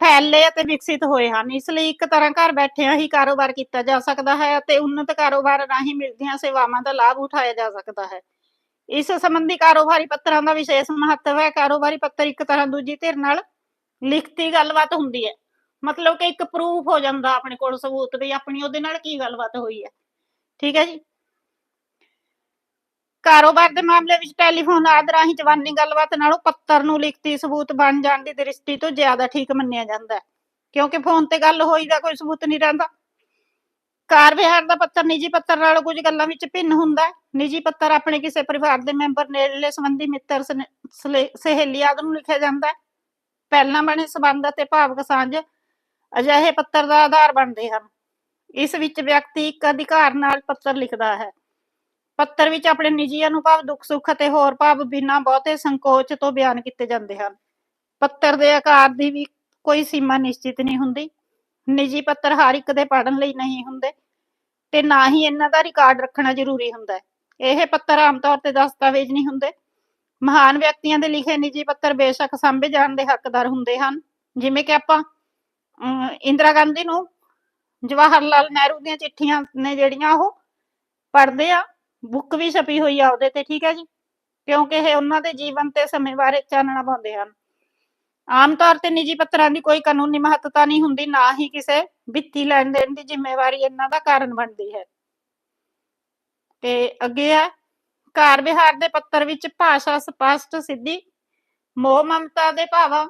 ਫੈਲੇ ਅਤੇ ਵਿਕਸਿਤ ਹੋਏ ਹਨ, ਇਸ ਲਈ ਇੱਕ ਤਰ੍ਹਾਂ ਘਰ ਬੈਠਿਆਂ ਹੀ ਕਾਰੋਬਾਰ ਕੀਤਾ ਜਾ ਸਕਦਾ ਹੈ ਅਤੇ ਉન્નਤ ਕਾਰੋਬਾਰ ਰਾਹੀਂ ਮਿਲਦੀਆਂ ਸੇਵਾਵਾਂ ਦਾ ਲਾਭ ਉਠਾਇਆ ਜਾ ਸਕਦਾ ਹੈ। ਇਸ ਸੰਬੰਧੀ ਕਾਰੋਬਾਰੀ ਪੱਤਰਾਂ ਦਾ ਵਿਸ਼ੇਸ਼ ਮਹੱਤਵ ਹੈ, ਕਾਰੋਬਾਰੀ ਪੱਤਰ ਇੱਕ ਤਰ੍ਹਾਂ ਦੂਜੀ ਧਿਰ ਨਾਲ ਲਿਖਤੀ ਗੱਲਬਾਤ ਹੁੰਦੀ ਹੈ। ਮਤਲਬ ਕਿ ਇੱਕ ਪ੍ਰੂਫ ਹੋ ਜਾਂਦਾ ਆਪਣੇ ਕੋਲ ਸਬੂਤ ਵੀ, ਆਪਣੀ ਉਹਦੇ ਨਾਲ ਕੀ ਗੱਲਬਾਤ ਹੋਈ ਹੈ। ਠੀਕ ਹੈ ਜੀ? ਕਾਰੋਬਾਰ ਦੇ ਮਾਮਲੇ ਵਿੱਚ ਟੈਲੀਫੋਨ ਆਦਿ ਰਾਹੀਂ ਜਵਾਨੀ ਗੱਲਬਾਤ ਨਾਲੋਂ ਪੱਤਰ ਨੂੰ ਲਿਖਤੀ ਸਬੂਤ ਬਣ ਜਾਣ ਦੀ ਦ੍ਰਿਸ਼ਟੀ ਤੋਂ ਜ਼ਿਆਦਾ ਠੀਕ ਮੰਨਿਆ ਜਾਂਦਾ ਹੈ। ਕਿਉਂਕਿ ਫੋਨ ਤੇ ਗੱਲ ਹੋਈ ਦਾ ਕੋਈ ਸਬੂਤ ਨਹੀਂ ਰਹਿੰਦਾ। ਕਾਰ ਵਿਹਾਰ ਦਾ ਪੱਤਰ, ਨਿੱਜੀ ਪੱਤਰ ਨਾਲੋਂ ਕੁਝ ਗੱਲਾਂ ਵਿੱਚ ਭਿੰਨ ਹੁੰਦਾ ਹੈ। ਨਿੱਜੀ ਪੱਤਰ ਆਪਣੇ ਕਿਸੇ ਪਰਿਵਾਰ ਦੇ ਮੈਂਬਰ, ਨੇੜਲੇ ਸੰਬੰਧੀ ਮਿੱਤਰ ਸਹੇਲੀ ਆਦਿ ਨੂੰ ਲਿਖਿਆ ਜਾਂਦਾ ਹੈ। ਪਹਿਲਾਂ ਬਣੇ ਸਬੰਧ ਅਤੇ ਭਾਵਕ ਸਾਂਝ ਅਜਿਹੇ ਪੱਤਰ ਦਾ ਆਧਾਰ ਬਣਦੇ ਹਨ। ਇਸ ਵਿੱਚ ਵਿਅਕਤੀ ਇੱਕ ਅਧਿਕਾਰ ਨਾਲ ਪੱਤਰ ਲਿਖਦਾ ਹੈ। ਪੱਤਰ ਵਿੱਚ ਆਪਣੇ ਨਿੱਜੀ ਅਨੁਭਵ ਦੁੱਖ ਸੁੱਖ ਅਤੇ ਹੋਰ ਭਾਵ ਬਿਨਾਂ ਬਹੁਤੇ ਸੰਕੋਚ ਤੋਂ ਬਿਆਨ ਕੀਤੇ ਜਾਂਦੇ ਹਨ। ਪੱਤਰ ਦੇ ਆਕਾਰ ਦੀ ਵੀ ਕੋਈ ਸੀਮਾ ਨਿਸ਼ਚਿਤ ਨਹੀਂ ਹੁੰਦੀ। ਨਿੱਜੀ ਪੱਤਰ ਹਰ ਇੱਕ ਦੇ ਪੜ੍ਹਨ ਲਈ ਨਹੀਂ ਹੁੰਦੇ ਤੇ ਨਾ ਹੀ ਇਹਨਾਂ ਦਾ ਰਿਕਾਰਡ ਰੱਖਣਾ ਜ਼ਰੂਰੀ ਹੁੰਦਾ ਹੈ। ਇਹ ਪੱਤਰ ਆਮ ਤੌਰ ਤੇ ਦਸਤਾਵੇਜ਼ ਨਹੀਂ ਹੁੰਦੇ। ਮਹਾਨ ਵਿਅਕਤੀਆਂ ਦੇ ਲਿਖੇ ਨਿੱਜੀ ਪੱਤਰ ਬੇਸ਼ੱਕ ਸਾਂਭੇ ਜਾਣ ਦੇ ਹੱਕਦਾਰ ਹੁੰਦੇ ਹਨ। ਜਿਵੇਂ ਕਿ ਆਪਾਂ ਅਮ, ਇੰਦਰਾ ਗਾਂਧੀ ਨੂੰ ਜਵਾਹਰ ਲਾਲ ਨਹਿਰੂ ਦੀਆਂ ਚਿੱਠੀਆਂ ਨੇ ਜਿਹੜੀਆਂ ਉਹ ਪੜ੍ਹਦੇ ਆ। ਬੁੱਕ ਵੀ ਛਪੀ ਹੋਈ ਆ ਉਹਦੇ ਤੇ, ਠੀਕ ਹੈ ਜੀ? ਕਿਉਂਕਿ ਇਹ ਉਹਨਾਂ ਦੇ ਜੀਵਨ ਤੇ ਸਮੇਂ ਬਾਰੇ ਚਾਨਣਾ ਪਾਉਂਦੇ ਹਨ। ਆਮ ਤੌਰ ਤੇ ਨਿੱਜੀ ਪੱਤਰਾਂ ਦੀ ਕੋਈ ਕਾਨੂੰਨੀ ਮਹੱਤਤਾ ਨਹੀਂ ਹੁੰਦੀ, ਨਾ ਹੀ ਕਿਸੇ ਵਿੱਤੀ ਲੈਣ ਦੇਣ ਦੀ ਜ਼ਿੰਮੇਵਾਰੀ ਇਹਨਾਂ ਦਾ ਕਾਰਨ ਬਣਦੀ ਹੈ। ਤੇ ਅੱਗੇ ਆ ਕਾਰ ਵਿਹਾਰ ਦੇ ਪੱਤਰ ਵਿੱਚ ਭਾਸ਼ਾ ਸਪਸ਼ਟ, ਸਿੱਧੀ, ਮੋਹ, ਮਮਤਾ ਦੇ ਭਾਵਾਂ।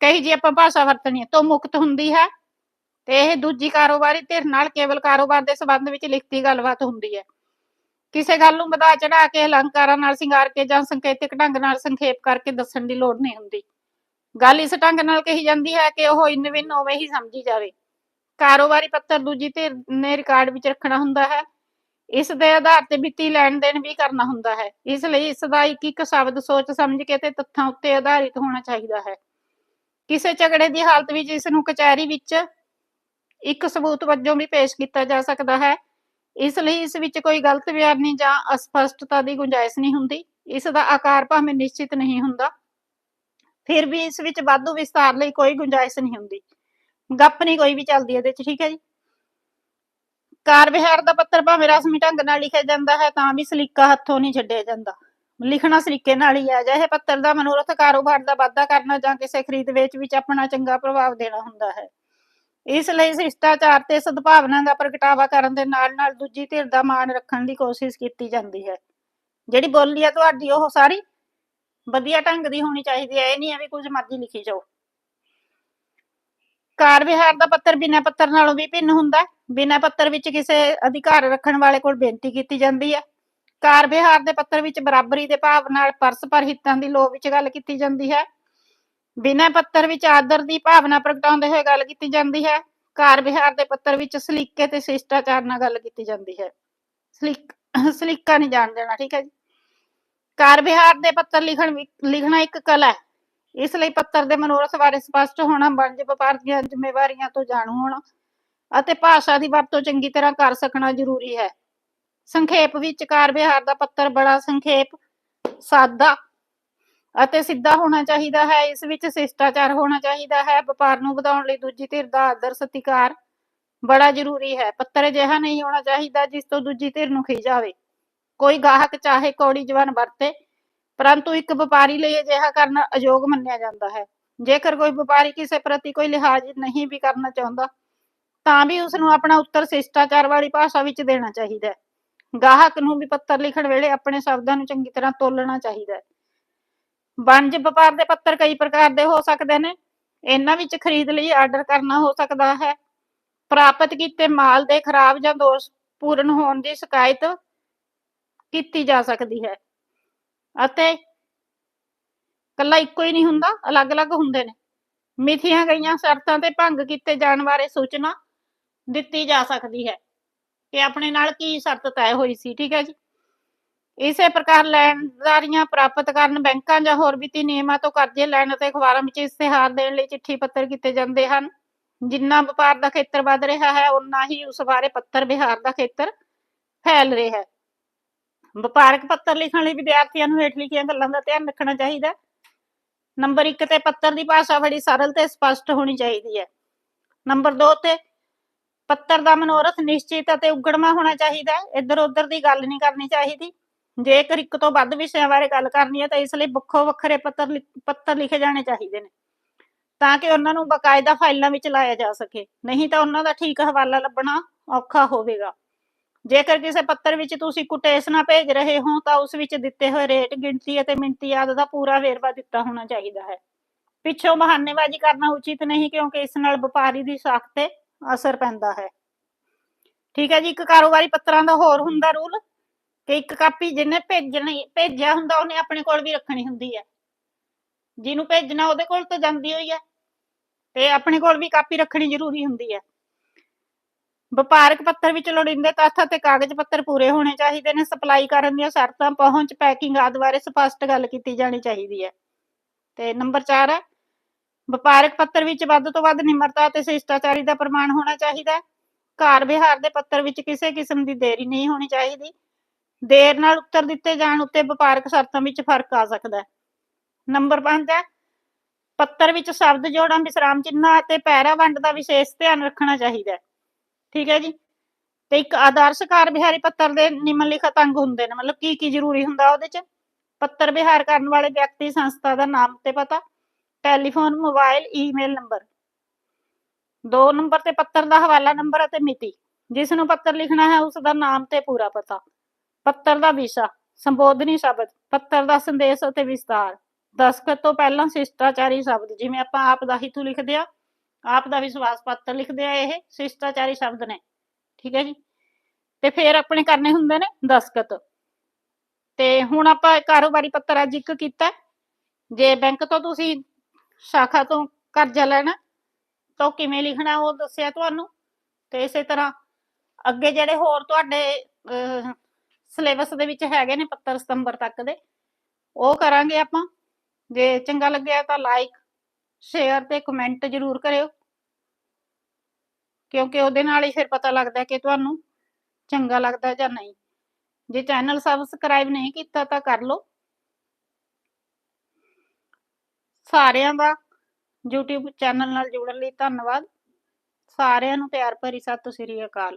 ਕਹੀ ਜੀ ਆਪਾਂ ਭਾਸ਼ਾ ਵਰਤਣੀ ਹੈ, ਤੋਂ ਮੁਕਤ ਹੁੰਦੀ ਹੈ। ਤੇ ਇਹ ਦੂਜੀ ਕਾਰੋਬਾਰੀ ਧਿਰ ਨਾਲ ਕੇਵਲ ਕਾਰੋਬਾਰ ਦੇ ਸੰਬੰਧ ਵਿੱਚ ਲਿਖਤੀ ਗੱਲਬਾਤ ਹੁੰਦੀ ਹੈ। ਕਿਸੇ ਗੱਲ ਨੂੰ ਵਧਾ ਚੜਾ ਕੇ ਅਲੰਕਾਰਾਂ ਨਾਲ ਸ਼ਿੰਗਾਰ ਕੇ ਜਾਂ ਸੰਕੇਤਿਕ ਢੰਗ ਨਾਲ ਸੰਖੇਪ ਕਰਕੇ ਦੱਸਣ ਦੀ ਲੋੜ ਨਹੀਂ ਹੁੰਦੀ। ਗੱਲ ਇਸ ਢੰਗ ਨਾਲ ਕਹੀ ਜਾਂਦੀ ਹੈ ਕਿ ਉਹ ਇਨ ਵਿਨ ਹੀ ਸਮਝੀ ਜਾਵੇ। ਕਾਰੋਬਾਰੀ ਪੱਤਰ ਦੂਜੀ ਧਿਰ ਨੇ ਰਿਕਾਰਡ ਵਿੱਚ ਰੱਖਣਾ ਹੁੰਦਾ ਹੈ। ਇਸ ਦੇ ਆਧਾਰ ਤੇ ਵਿੱਤੀ ਲੈਣ ਦੇਣ ਵੀ ਕਰਨਾ ਹੁੰਦਾ ਹੈ। ਇਸ ਲਈ ਇਸ ਦਾ ਇੱਕ ਇੱਕ ਸ਼ਬਦ ਸੋਚ ਸਮਝ ਕੇ ਤੇ ਤੱਥਾਂ ਉੱਤੇ ਆਧਾਰਿਤ ਹੋਣਾ ਚਾਹੀਦਾ ਹੈ। ਕਿਸੇ ਝਗੜੇ ਦੀ ਹਾਲਤ ਵਿੱਚ ਇਸ ਨੂੰ ਕਚਹਿਰੀ ਵਿੱਚ ਇੱਕ ਸਬੂਤ ਵਜੋਂ ਵੀ ਪੇਸ਼ ਕੀਤਾ ਜਾ ਸਕਦਾ ਹੈ। ਇਸ ਲਈ ਇਸ ਵਿੱਚ ਕੋਈ ਗਲਤ ਬਿਆਨੀ ਜਾਂ ਅਸਪਸ਼ਟਤਾ ਦੀ ਗੁੰਜਾਇਸ਼ ਨਹੀਂ ਹੁੰਦੀ। ਇਸ ਦਾ ਆਕਾਰ ਭਾਵੇਂ ਨਿਸ਼ਚਿਤ ਨਹੀਂ ਹੁੰਦਾ। ਫਿਰ ਵੀ ਇਸ ਵਿੱਚ ਵਾਧੂ ਵਿਸਤਾਰ ਲਈ ਕੋਈ ਗੁੰਜਾਇਸ਼ ਨਹੀਂ ਹੁੰਦੀ। ਗੱਪ ਨਹੀਂ ਕੋਈ ਵੀ ਚੱਲਦੀ ਇਹਦੇ ਚ, ਠੀਕ ਹੈ ਜੀ? ਕਾਰ ਵਿਹਾਰ ਦਾ ਪੱਤਰ ਭਾਵੇਂ ਰਸਮੀ ਢੰਗ ਨਾਲ ਲਿਖਿਆ ਜਾਂਦਾ ਹੈ, ਤਾਂ ਵੀ ਸਲੀਕਾ ਹੱਥੋਂ ਨਹੀਂ ਛੱਡਿਆ ਜਾਂਦਾ। ਲਿਖਣਾ ਸਲੀਕੇ ਨਾਲ ਹੀ ਹੈ ਅਜਿਹੇ ਪੱਤਰ ਦਾ ਮਨੋਰਥ ਕਾਰੋਬਾਰ ਦਾ ਵਾਧਾ ਕਰਨਾ ਜਾਂ ਕਿਸੇ ਖਰੀਦ ਵੇਚ ਵਿੱਚ ਆਪਣਾ ਚੰਗਾ ਪ੍ਰਭਾਵ ਦੇਣਾ ਹੁੰਦਾ ਹੈ। ਇਸ ਲਈ ਸ਼ਿਸ਼ਟਾਚਾਰ ਤੇ ਸਦਭਾਵਨਾ ਦਾ ਪ੍ਰਗਟਾਵਾ ਕਰਨ ਦੇ ਨਾਲ ਨਾਲ ਦੂਜੀ ਧਿਰ ਦਾ ਮਾਣ ਰੱਖਣ ਦੀ ਕੋਸ਼ਿਸ਼ ਕੀਤੀ ਜਾਂਦੀ ਹੈ। ਜਿਹੜੀ ਬੋਲੀ ਹੈ ਤੁਹਾਡੀ, ਉਹ ਸਾਰੀ ਵਧੀਆ ਢੰਗ ਦੀ ਹੋਣੀ ਚਾਹੀਦੀ ਹੈ, ਇਹ ਨਹੀਂ ਹੈ ਵੀ ਕੁਝ ਮਰਜ਼ੀ ਲਿਖੀ ਜਾਓ। ਕਾਰ ਵਿਹਾਰ ਦਾ ਪੱਤਰ ਬਿਨਾਂ ਪੱਤਰ ਨਾਲੋਂ ਵੀ ਭਿੰਨ ਹੁੰਦਾ ਹੈ। ਬਿਨਾਂ ਪੱਤਰ ਵਿੱਚ ਕਿਸੇ ਅਧਿਕਾਰ ਰੱਖਣ ਵਾਲੇ ਕੋਲ ਬੇਨਤੀ ਕੀਤੀ ਜਾਂਦੀ ਹੈ। ਕਾਰ ਵਿਹਾਰ ਦੇ ਪੱਤਰ ਵਿੱਚ ਬਰਾਬਰੀ ਦੇ ਭਾਵ ਨਾਲ ਪਰਸਪਰ ਹਿੱਤਾਂ ਦੀ ਲੋਭ ਵਿੱਚ ਗੱਲ ਕੀਤੀ ਜਾਂਦੀ ਹੈ। ਬਿਨਾਂ ਪੱਤਰ ਵਿੱਚ ਆਦਰ ਦੀ ਭਾਵਨਾ ਪ੍ਰਗਟਾਉਂਦੇ ਹੋਏ ਗੱਲ ਕੀਤੀ ਜਾਂਦੀ ਹੈ। ਕਾਰ ਵਿਹਾਰ ਦੇ ਪੱਤਰ ਵਿੱਚ ਸਲੀਕੇ ਤੇ ਸ਼ਿਸ਼ਟਾਚਾਰ ਨਾਲ ਗੱਲ ਕੀਤੀ ਜਾਂਦੀ ਹੈ। ਸਲੀਕ, ਸਲੀਕਾ ਨਹੀਂ ਜਾਣ ਦੇਣਾ, ਠੀਕ ਹੈ ਜੀ। ਕਾਰ ਵਿਹਾਰ ਦੇ ਪੱਤਰ ਲਿਖਣ ਲਿਖਣਾ ਇੱਕ ਕਲਾ ਹੈ। ਇਸ ਲਈ ਪੱਤਰ ਦੇ ਮਨੋਰਥ ਬਾਰੇ ਸਪਸ਼ਟ ਹੋਣਾ, ਵਣਜ ਵਪਾਰ ਦੀਆਂ ਜ਼ਿੰਮੇਵਾਰੀਆਂ ਤੋਂ ਜਾਣੂ ਹੋਣਾ ਅਤੇ ਭਾਸ਼ਾ ਦੀ ਵਰਤੋਂ ਚੰਗੀ ਤਰ੍ਹਾਂ ਕਰ ਸਕਣਾ ਜ਼ਰੂਰੀ ਹੈ। ਸੰਖੇਪ ਵਿੱਚ ਕਾਰ ਵਿਹਾਰ ਦਾ ਪੱਤਰ ਬੜਾ ਸੰਖੇਪ, ਸਾਦਾ ਅਤੇ ਸਿੱਧਾ ਹੋਣਾ ਚਾਹੀਦਾ ਹੈ, ਇਸ ਵਿੱਚ ਸ਼ਿਸ਼ਟਾਚਾਰ ਹੋਣਾ ਚਾਹੀਦਾ ਹੈ, ਵਪਾਰ ਨੂੰ ਵਧਾਉਣ ਲਈ ਦੂਜੀ ਧਿਰ ਦਾ ਆਦਰ ਸਤਿਕਾਰ ਬੜਾ ਜ਼ਰੂਰੀ ਹੈ, ਪੱਤਰ ਅਜਿਹਾ ਨਹੀਂ ਹੋਣਾ ਚਾਹੀਦਾ ਜਿਸ ਤੋਂ ਦੂਜੀ ਧਿਰ ਨੂੰ ਖਿਜ ਜਾਵੇ ਕੋਈ ਗਾਹਕ ਚਾਹੇ ਕੌੜੀ ਜ਼ਬਾਨ ਵਰਤੇ, ਪਰੰਤੂ ਇੱਕ ਵਪਾਰੀ ਲਈ ਅਜਿਹਾ ਕਰਨਾ ਅਯੋਗ ਮੰਨਿਆ ਜਾਂਦਾ ਹੈ। ਜੇਕਰ ਕੋਈ ਵਪਾਰੀ ਕਿਸੇ ਪ੍ਰਤੀ ਕੋਈ ਲਿਹਾਜ਼ ਨਹੀਂ ਵੀ ਕਰਨਾ ਚਾਹੁੰਦਾ, ਤਾਂ ਵੀ ਉਸ ਨੂੰ ਆਪਣਾ ਉੱਤਰ ਸ਼ਿਸ਼ਟਾਚਾਰ ਵਾਲੀ ਭਾਸ਼ਾ ਵਿੱਚ ਦੇਣਾ ਚਾਹੀਦਾ ਹੈ। ਗਾਹਕ ਨੂੰ ਵੀ ਪੱਤਰ ਲਿਖਣ ਵੇਲੇ ਆਪਣੇ ਸ਼ਬਦਾਂ ਨੂੰ ਚੰਗੀ ਤਰ੍ਹਾਂ ਤੋਲਣਾ ਚਾਹੀਦਾ ਹੈ। ਵਣਜ ਵਪਾਰ ਦੇ ਪੱਤਰ ਕਈ ਪ੍ਰਕਾਰ ਦੇ ਹੋ ਸਕਦੇ ਨੇ। ਇਹਨਾਂ ਵਿੱਚ ਖਰੀਦ ਲਈ ਆਰਡਰ ਕਰਨਾ ਹੋ ਸਕਦਾ ਹੈ। ਪ੍ਰਾਪਤ ਕੀਤੇ ਮਾਲ ਦੇ ਖਰਾਬ ਜਾਂ ਦੋਸ਼ ਪੂਰਨ ਹੋਣ ਦੀ ਸ਼ਿਕਾਇਤ ਕੀਤੀ ਜਾ ਸਕਦੀ ਹੈ। ਅਤੇ ਕੱਲਾ ਇੱਕੋ ਹੀ ਨਹੀਂ ਹੁੰਦਾ, ਅਲੱਗ-ਅਲੱਗ ਹੁੰਦੇ ਨੇ। ਮਿਥੀਆਂ ਗਈਆਂ ਸ਼ਰਤਾਂ ਤੇ ਭੰਗ ਕੀਤੇ ਜਾਣ ਬਾਰੇ ਸੂਚਨਾ ਦਿੱਤੀ ਜਾ ਸਕਦੀ ਹੈ। ਕਿ ਆਪਣੇ ਨਾਲ ਕੀ ਸ਼ਰਤ ਤੈਅ ਹੋਈ ਸੀ, ਠੀਕ ਹੈ ਜੀ? ਇਸੇ ਪ੍ਰਕਾਰ ਲੈਣਦਾਰੀਆਂ ਪ੍ਰਾਪਤ ਕਰਨ ਬੈਂਕਾਂ ਜਾਂ ਹੋਰ ਵਿੱਤੀ ਨਿਯਮਾਂ ਤੋਂ ਕਰਜ਼ੇ ਲੈਣ ਅਤੇ ਅਖਬਾਰਾਂ ਵਿੱਚ ਇਸ਼ਤਿਹਾਰ ਦੇਣ ਲਈ ਚਿੱਠੀ ਪੱਤਰ ਕੀਤੇ ਜਾਂਦੇ ਹਨ। ਜਿੰਨਾ ਵਪਾਰ ਦਾ ਖੇਤਰ ਵੱਧ ਰਿਹਾ ਹੈ ਉਨਾ ਹੀ ਉਸ ਬਾਰੇ ਪੱਤਰ ਵਿਹਾਰ ਦਾ ਖੇਤਰ ਫੈਲ ਰਿਹਾ ਹੈ। ਵਪਾਰਕ ਪੱਤਰ ਲਿਖਣ ਲਈ ਵਿਦਿਆਰਥੀਆਂ ਨੂੰ ਹੇਠ ਲਿਖੀਆਂ ਗੱਲਾਂ ਦਾ ਧਿਆਨ ਰੱਖਣਾ ਚਾਹੀਦਾ ਨੰਬਰ 1 ਤੇ ਪੱਤਰ ਦੀ ਭਾਸ਼ਾ ਬੜੀ ਸਰਲ ਤੇ ਸਪਸ਼ਟ ਹੋਣੀ ਚਾਹੀਦੀ ਹੈ। ਨੰਬਰ 2 ਤੇ ਪੱਤਰ ਦਾ ਮਨੋਰਥ ਨਿਸ਼ਚਿਤ ਅਤੇ ਉਗੜਮਾ ਹੋਣਾ ਚਾਹੀਦਾ ਹੈ। ਇੱਧਰ ਉੱਧਰ ਦੀ ਗੱਲ ਨਹੀਂ ਕਰਨੀ ਚਾਹੀਦੀ। ਜੇਕਰ ਇੱਕ ਤੋਂ ਵੱਧ ਵਿਸ਼ਿਆਂ ਬਾਰੇ ਗੱਲ ਕਰਨੀ ਹੈ ਤਾਂ ਇਸ ਲਈ ਵੱਖੋ ਵੱਖਰੇ ਪੱਤਰ ਪੱਤਰ ਲਿਖੇ ਜਾਣੇ ਚਾਹੀਦੇ ਨੇ। ਤਾਂ ਕਿ ਉਹਨਾਂ ਨੂੰ ਬਕਾਇਦਾ ਫਾਈਲਾਂ ਵਿੱਚ ਲਾਇਆ ਜਾ ਸਕੇ। ਨਹੀਂ ਤਾਂ ਉਹਨਾਂ ਦਾ ਠੀਕ ਹਵਾਲਾ ਲੱਭਣਾ ਔਖਾ ਹੋਵੇਗਾ। ਜੇਕਰ ਕਿਸੇ ਪੱਤਰ ਵਿੱਚ ਤੁਸੀਂ ਕੋਟੇਸ਼ਨਾਂ ਭੇਜ ਰਹੇ ਹੋ, ਤਾਂ ਉਸ ਵਿੱਚ ਦਿੱਤੇ ਹੋਏ ਰੇਟ, ਗਿਣਤੀ ਅਤੇ ਮਿਣਤੀ ਆਦਿ ਦਾ ਪੂਰਾ ਵੇਰਵਾ ਦਿੱਤਾ ਹੋਣਾ ਚਾਹੀਦਾ ਹੈ। ਪਿੱਛੋਂ ਬਹਾਨੇਬਾਜ਼ੀ ਕਰਨਾ ਉਚਿਤ ਨਹੀਂ, ਕਿਉਂਕਿ ਇਸ ਨਾਲ ਵਪਾਰੀ ਦੀ ਸਾਖ ਤੇ ਅਸਰ ਪੈਂਦਾ ਹੈ। ਠੀਕ ਹੈ ਜੀ, ਇੱਕ ਕਾਰੋਬਾਰੀ ਪੱਤਰਾਂ ਦਾ ਹੋਰ ਹੁੰਦਾ ਰੂਲ। ਕਿ ਇੱਕ ਕਾਪੀ ਜਿਹਨੇ ਭੇਜਣੀ, ਭੇਜਿਆ ਹੁੰਦਾ, ਉਹਨੇ ਆਪਣੇ ਕੋਲ ਵੀ ਰੱਖਣੀ ਹੁੰਦੀ ਹੈ ਜਿਹਨੂੰ ਭੇਜਣਾ, ਉਹਦੇ ਕੋਲ ਤਾਂ ਜਾਂਦੀ ਹੋਈ ਹੈ ਤੇ ਆਪਣੇ ਕੋਲ ਵੀ ਕਾਪੀ ਰੱਖਣੀ ਜ਼ਰੂਰੀ ਹੁੰਦੀ ਹੈ ਵਪਾਰਕ ਪੱਤਰ ਵਿੱਚ ਲੋੜੀਂਦੇ ਤੱਥ ਅਤੇ ਕਾਗਜ਼ ਪੱਤਰ ਪੂਰੇ ਹੋਣੇ ਚਾਹੀਦੇ ਨੇ। ਸਪਲਾਈ ਕਰਨ ਦੀਆਂ ਸ਼ਰਤਾਂ, ਪਹੁੰਚ, ਪੈਕਿੰਗ ਆਦਿ ਬਾਰੇ ਸਪਸ਼ਟ ਗੱਲ ਕੀਤੀ ਜਾਣੀ ਚਾਹੀਦੀ ਹੈ ਤੇ ਨੰਬਰ 4 ਹੈ ਵਪਾਰਕ ਪੱਤਰ ਵਿੱਚ ਵੱਧ ਤੋਂ ਵੱਧ ਨਿਮਰਤਾ ਅਤੇ ਸ਼ਿਸ਼ਟਾਚਾਰੀ ਦਾ ਪ੍ਰਮਾਣ ਹੋਣਾ ਚਾਹੀਦਾ। ਹੈ ਕਾਰ ਵਿਹਾਰ ਦੇ ਪੱਤਰ ਵਿੱਚ ਕਿਸੇ ਕਿਸਮ ਦੀ ਦੇਰੀ ਨਹੀਂ ਹੋਣੀ ਚਾਹੀਦੀ। ਦੇਰ ਨਾਲ ਉੱਤਰ ਦਿੱਤੇ ਜਾਣ ਉੱਤੇ ਵਪਾਰਕ ਸ਼ਰਤਾਂ ਵਿੱਚ ਫ਼ਰਕ ਆ ਸਕਦਾ ਹੈ। ਨੰਬਰ 5 ਹੈ, ਪੱਤਰ ਵਿੱਚ ਸ਼ਬਦ ਜੋੜਾਂ, ਵਿਸਰਾਮ ਚਿੰਨ੍ਹਾਂ ਅਤੇ ਪੈਰਾ ਵੰਡ ਦਾ ਵਿਸ਼ੇਸ਼ ਧਿਆਨ ਰੱਖਣਾ ਚਾਹੀਦਾ ਹੈ। ਠੀਕ ਹੈ ਜੀ? ਤੇ ਇੱਕ ਆਦਰਸ਼ ਕਾਰ ਵਿਹਾਰੀ ਪੱਤਰ ਦੇ ਨਿਮਨ ਅੰਗ ਹੁੰਦੇ ਨੇ, ਮਤਲਬ ਕੀ ਕੀ ਜ਼ਰੂਰੀ ਹੁੰਦਾ ਉਹਦੇ ਚ? ਪੱਤਰ ਵਿਹਾਰ ਕਰਨ ਵਾਲੇ ਵਿਅਕਤੀ, ਸੰਸਥਾ ਦਾ ਨਾਮ ਤੇ ਪਤਾ, ਟੈਲੀਫੋਨ, ਮੋਬਾਈਲ, ਈਮੇਲ ਨੰਬਰ। ਦੋ ਨੰਬਰ ਤੇ ਪੱਤਰ ਦਾ ਹਵਾਲਾ ਨੰਬਰ ਅਤੇ ਮਿਤੀ। ਜਿਸ ਨੂੰ ਪੱਤਰ ਲਿਖਣਾ ਹੈ, ਉਸ ਦਾ ਨਾਮ ਤੇ ਪੂਰਾ ਪਤਾ। ਪੱਤਰ ਦਾ ਵਿਸ਼ਾ, ਸੰਬੋਧਨੀ ਸ਼ਬਦ, ਪੱਤਰ ਦਾ ਸੰਦੇਸ਼ ਅਤੇ ਵਿਸਤਾਰ ਦਸਖਤ ਤੋਂ ਪਹਿਲਾਂ ਸ਼ਿਸ਼ਟਾਚਾਰੀ ਸ਼ਬਦ, ਜਿਵੇਂ ਆਪਾਂ ਆਪ ਦਾ ਹਿਤੂ ਲਿਖਦੇ ਆ, ਆਪ ਦਾ ਵਿਸ਼ਵਾਸ ਪੱਤਰ ਲਿਖਦੇ ਆ ਇਹ, ਸ਼ਿਸ਼ਟਾਚਾਰੀ ਸ਼ਬਦ ਨੇ। ਠੀਕ ਹੈ ਜੀ? ਤੇ ਫਿਰ ਆਪਣੇ ਕਰਨੇ ਹੁੰਦੇ ਨੇ ਦਸਖਤ ਤੇ ਹੁਣ ਆਪਾਂ ਕਾਰੋਬਾਰੀ ਪੱਤਰ ਅੱਜ ਇੱਕ ਕੀਤਾ ਜੇ ਬੈਂਕ ਤੋਂ ਤੁਸੀਂ ਸ਼ਾਖਾ ਤੋਂ ਕਰਜ਼ਾ ਲੈਣਾ, ਤਾਂ ਕਿਵੇਂ ਲਿਖਣਾ ਉਹ ਦੱਸਿਆ ਤੁਹਾਨੂੰ? ਤੇ ਇਸੇ ਤਰ੍ਹਾਂ ਅੱਗੇ ਜਿਹੜੇ ਹੋਰ ਤੁਹਾਡੇ ਸਿਲੇਬਸ ਦੇ ਵਿੱਚ ਹੈਗੇ ਨੇ 17 ਸਤੰਬਰ ਤੱਕ ਦੇ। ਉਹ ਕਰਾਂਗੇ ਆਪਾਂ। ਜੇ ਚੰਗਾ ਲੱਗਿਆ ਤਾਂ ਲਾਈਕ ਸ਼ੇਅਰ ਤੇ ਕਮੈਂਟ ਜ਼ਰੂਰ ਕਰਿਓ। ਕਿਉਂਕਿ ਉਹਦੇ ਨਾਲ ਹੀ ਫਿਰ ਪਤਾ ਲੱਗਦਾ ਕਿ ਤੁਹਾਨੂੰ ਚੰਗਾ ਲੱਗਦਾ ਜਾਂ ਨਹੀਂ। ਜੇ ਚੈਨਲ ਸਬਸਕ੍ਰਾਈਬ ਨਹੀਂ ਕੀਤਾ ਤਾਂ ਕਰ ਲਓ। ਸਾਰਿਆਂ ਦਾ YouTube ਚੈਨਲ ਨਾਲ ਜੁੜਨ ਲਈ ਧੰਨਵਾਦ। ਸਾਰਿਆਂ ਨੂੰ ਪਿਆਰ ਭਰੀ ਸਤਿ ਸ੍ਰੀ ਅਕਾਲ।